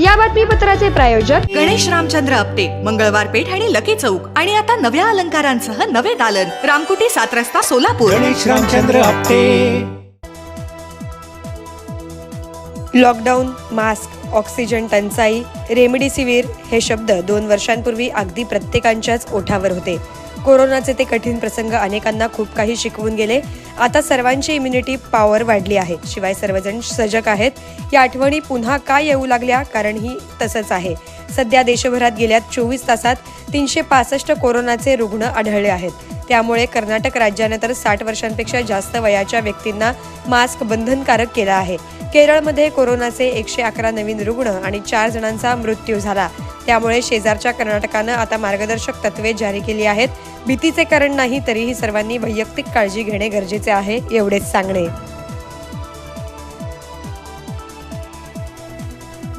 या बातमीपत्राचे प्रायोजक गणेश रामचंद्र आपटे मंगळवार पेठ आणि लकी चौक. आणि आता नव्या अलंकारांसह नवे दालन. रामकुटी सात रस्ता Solapur. Ganesh Ramchandra Apte. Lockdown mask oxygen टंचाई रेमडेसिवीर हे शब्द दोन वर्षांपूर्वी अगदी प्रत्येकाच्याच ओठावर होते. कोरोनाचे ते कठीण प्रसंग अनेकांना खूप काही शिकवून गेले. आता सर्वांची इम्युनिटी पॉवर वाढली आहे. शिवाय सर्वजण सजग आहेत. या आठवणी पुन्हा का येऊ लागल्या? कारण ही तसंच आहे. सध्या देशभरात गेल्या चोवीस तासात तीनशे पासष्ट कोरोनाचे रुग्ण आढळले आहेत. त्यामुळे कर्नाटक राज्याने तर साठ वर्षांपेक्षा जास्त वयाच्या व्यक्तींना मास्क बंधनकारक केला आहे. केरळमध्ये कोरोनाचे एकशे अकरा नवीन रुग्ण आणि चार जणांचा मृत्यू झाला. त्यामुळे शेजारच्या कर्नाटकानं आता मार्गदर्शक तत्वे जारी केली आहेत. भीतीचे कारण नाही तरीही सर्वांनी वैयक्तिक काळजी घेणे गरजेचे आहे एवढेच सांगणे.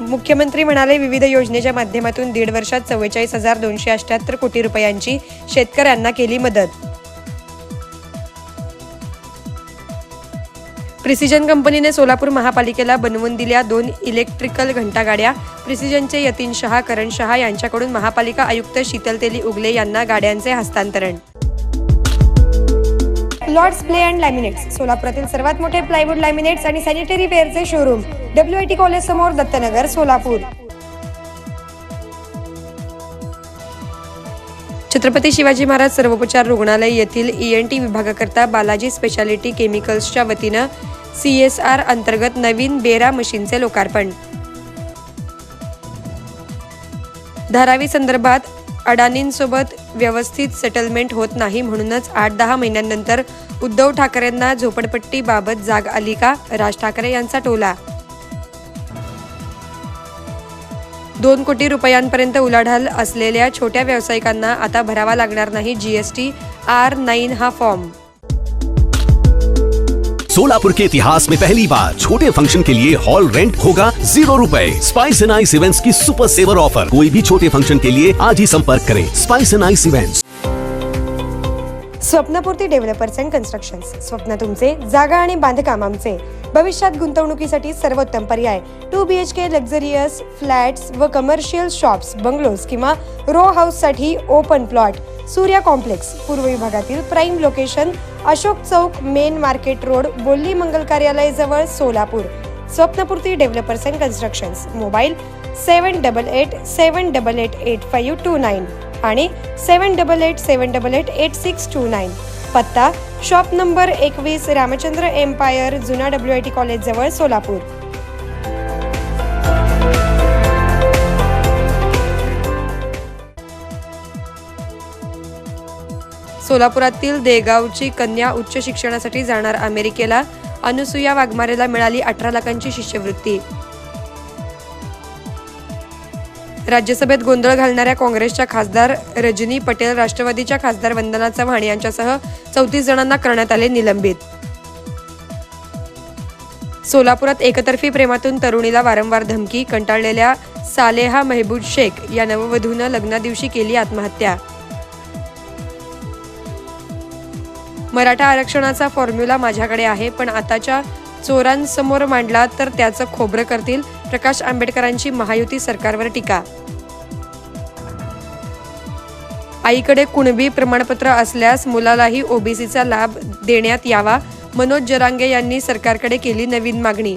मुख्यमंत्री म्हणाले विविध योजनेच्या माध्यमातून दीड वर्षात चव्वेचाळीस हजार दोनशे अठ्याहत्तर कोटी रुपयांची शेतकऱ्यांना केली मदत. प्रिसिजन कंपनीने सोलापूर महापालिकेला बनवून दिल्या दोन इलेक्ट्रिकल घंटागाड्या. प्रिसिजनचे यतीन शहा करण शहा यांच्याकडून महापालिका आयुक्त शीतल तेली उगले यांना गाड्यांचे हस्तांतरण. लॉर्ड्स प्ले अँड लॅमिनेट्स सोलापुरातील सर्वात मोठे प्लायवूड लॅमिनेट्स आणि sanitary वेअरचे showroom W I T college समोर दत्तनगर सोलापूर. छत्रपती शिवाजी महाराज सर्वोपचार रुग्णालय येथील ई एन टी विभागाकरता बालाजी स्पेशालिटी केमिकल्सच्या वतीनं सी एस आर अंतर्गत नवीन बेरा मशीनचे लोकार्पण. धारावी संदर्भात अडाणींसोबत व्यवस्थित सेटलमेंट होत नाही म्हणूनच आठ दहा महिन्यांनंतर उद्धव ठाकरेंना झोपडपट्टीबाबत जाग आली का? राज ठाकरे यांचा टोला. दोन कोटी रुपयांपर्यंत उलाढाल असलेल्या छोट्या व्यावसायिकांना आता भरावा लागणार नाही जीएसटी आर नाईन हा फॉर्म सोलापुर के इतिहास में पहली बार छोटे फ़ंक्शन के लिए हॉल रेंट होगा ज़ीरो रूपए। स्पाइस एंड आइस इवेंट्स की सुपर सेवर ऑफ़र कोई भी छोटे फ़ंक्शन के लिए आज ही संपर्क करें। Spice and ice events Swapnapurti developers and construction स्वप्न तुमचे जागा आणि बांधकाम आमचे। भविष्यात गुंतवणुकीसाठी सर्वोत्तम पर्याय. Two B H K luxurious flats व कमर्शियल शॉप्स बंगलोज किंवा रो हाऊससाठी ओपन प्लॉट सूर्या कॉम्प्लेक्स पूर्व विभागातील prime location Ashok Chowk main market road Bolli मंगल कार्यालय जवळ Solapur. Swapnapurti developers and constructions mobile seven double eight seven double eight eight five two nine आणि seven double eight seven double eight eight six two nine पत्ता shop number एकवीस Ramchandra empire जुना W I T कॉलेजजवळ सोलापूर. सोलापुरातील देगावची कन्या उच्च शिक्षणासाठी जाणार अमेरिकेला. अनुसुया वाघमारेला मिळाली अठरा लाखांची शिष्यवृत्ती. राज्यसभेत गोंधळ घालणाऱ्या काँग्रेसच्या खासदार रजनी पटेल राष्ट्रवादीच्या खासदार वंदना चव्हाण यांच्यासह चौतीस जणांना करण्यात आले निलंबित. सोलापुरात एकतर्फी प्रेमातून तरुणीला वारंवार धमकी कंटाळलेल्या सालेहा मेहबूब शेख या नववधूनं लग्नादिवशी केली आत्महत्या. मराठा आरक्षणाचा फॉर्म्युला माझ्याकडे आहे पण आताच्या चोरांसमोर मांडला तर त्याचं खोबरं करतील प्रकाश आंबेडकरांची महायुती सरकारवर टीका. आईकडे कुणबी प्रमाणपत्र असल्यास मुलालाही ओबीसीचा लाभ देण्यात यावा मनोज जरांगे यांनी सरकारकडे केली नवीन मागणी.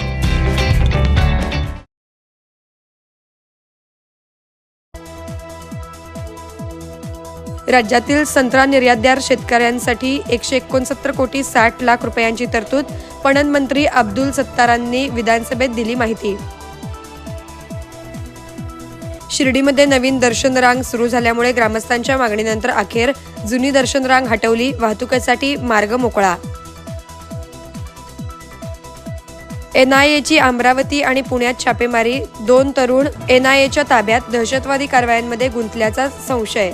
राज्यातील संत्रा निर्यातदार शेतकऱ्यांसाठी एकशे एकोणसत्तर कोटी साठ लाख रुपयांची तरतूद पणन मंत्री अब्दुल सत्तारांनी विधानसभेत दिली माहिती. शिर्डीमध्ये नवीन दर्शन रांग सुरू झाल्यामुळे ग्रामस्थांच्या मागणीनंतर अखेर जुनी दर्शन रांग हटवली वाहतुकीसाठी मार्ग मोकळा. एन आय एची अमरावती आणि पुण्यात छापेमारी दोन तरुण एन आय एच्या ताब्यात दहशतवादी कारवायांमध्ये गुंतल्याचा संशय.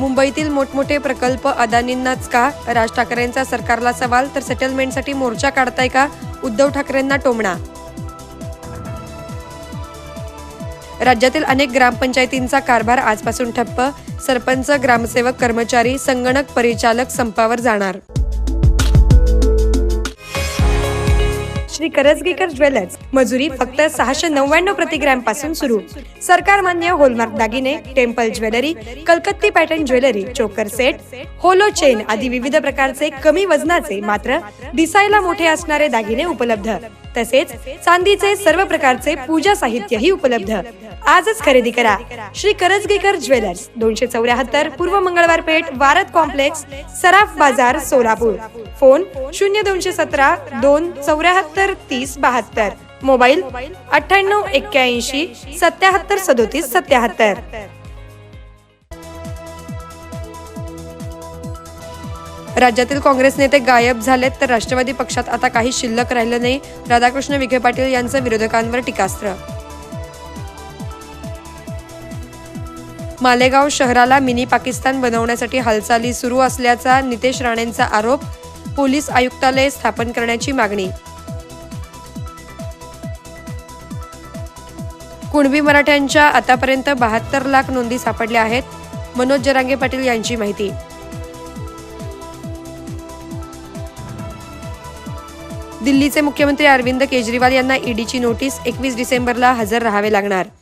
मुंबईतील मोठमोठे प्रकल्प अदानींनाच का? राज ठाकरेंचा सरकारला सवाल तर सेटलमेंटसाठी मोर्चा काढताय का? उद्धव ठाकरेंना टोमणा. राज्यातील अनेक ग्रामपंचायतींचा कारभार आजपासून ठप्प. सरपंच ग्रामसेवक कर्मचारी संगणक परिचालक संपावर जाणार. श्री करजगीकर ज्वेलर्स. मजुरी फक्त सहाशे नव्याण्णव प्रतिग्रॅमपासून सुरू. सरकार मान्य होलमार्क दागिने temple jewellery कलकत्ती pattern jewellery choker set hollow chain आदी विविध प्रकारचे कमी वजनाचे मात्र दिसायला मोठे असणारे दागिने उपलब्ध. तसेच चांदीचे सर्व प्रकारचे पूजा साहित्यही उपलब्ध. आजच खरेदी करा. श्री करजगेकर ज्वेलर्स दोनशे चौऱ्याहत्तर पूर्व मंगळवार पेठ वारद कॉम्प्लेक्स सराफ बाजार सोलापूर. फोन शून्य दोनशे सतरा दोन चौऱ्याहत्तर तीस बहात्तर. मोबाईल अठ्ठ्याण्णव एक्क्याऐंशी सत्याहत्तर सदोतीस सत्याहत्तर. राज्यातील काँग्रेस नेते गायब झालेत तर राष्ट्रवादी पक्षात आता काही शिल्लक राहिलं नाही. राधाकृष्ण विखे पाटील यांचं विरोधकांवर टीकास्त्र मालेगाव शहराला मिनी पाकिस्तान बनवण्यासाठी हालचाली सुरू असल्याचा नितेश राणेंचा आरोप पोलीस आयुक्तालय स्थापन करण्याची मागणी. कुणबी मराठ्यांच्या आतापर्यंत बहात्तर लाख नोंदी सापडल्या आहेत मनोज जरांगे पाटील यांची माहिती. दिल्लीचे मुख्यमंत्री अरविंद केजरीवाल यांना ईडीची नोटीस एकवीस डिसेंबरला हजर राहावे लागणार.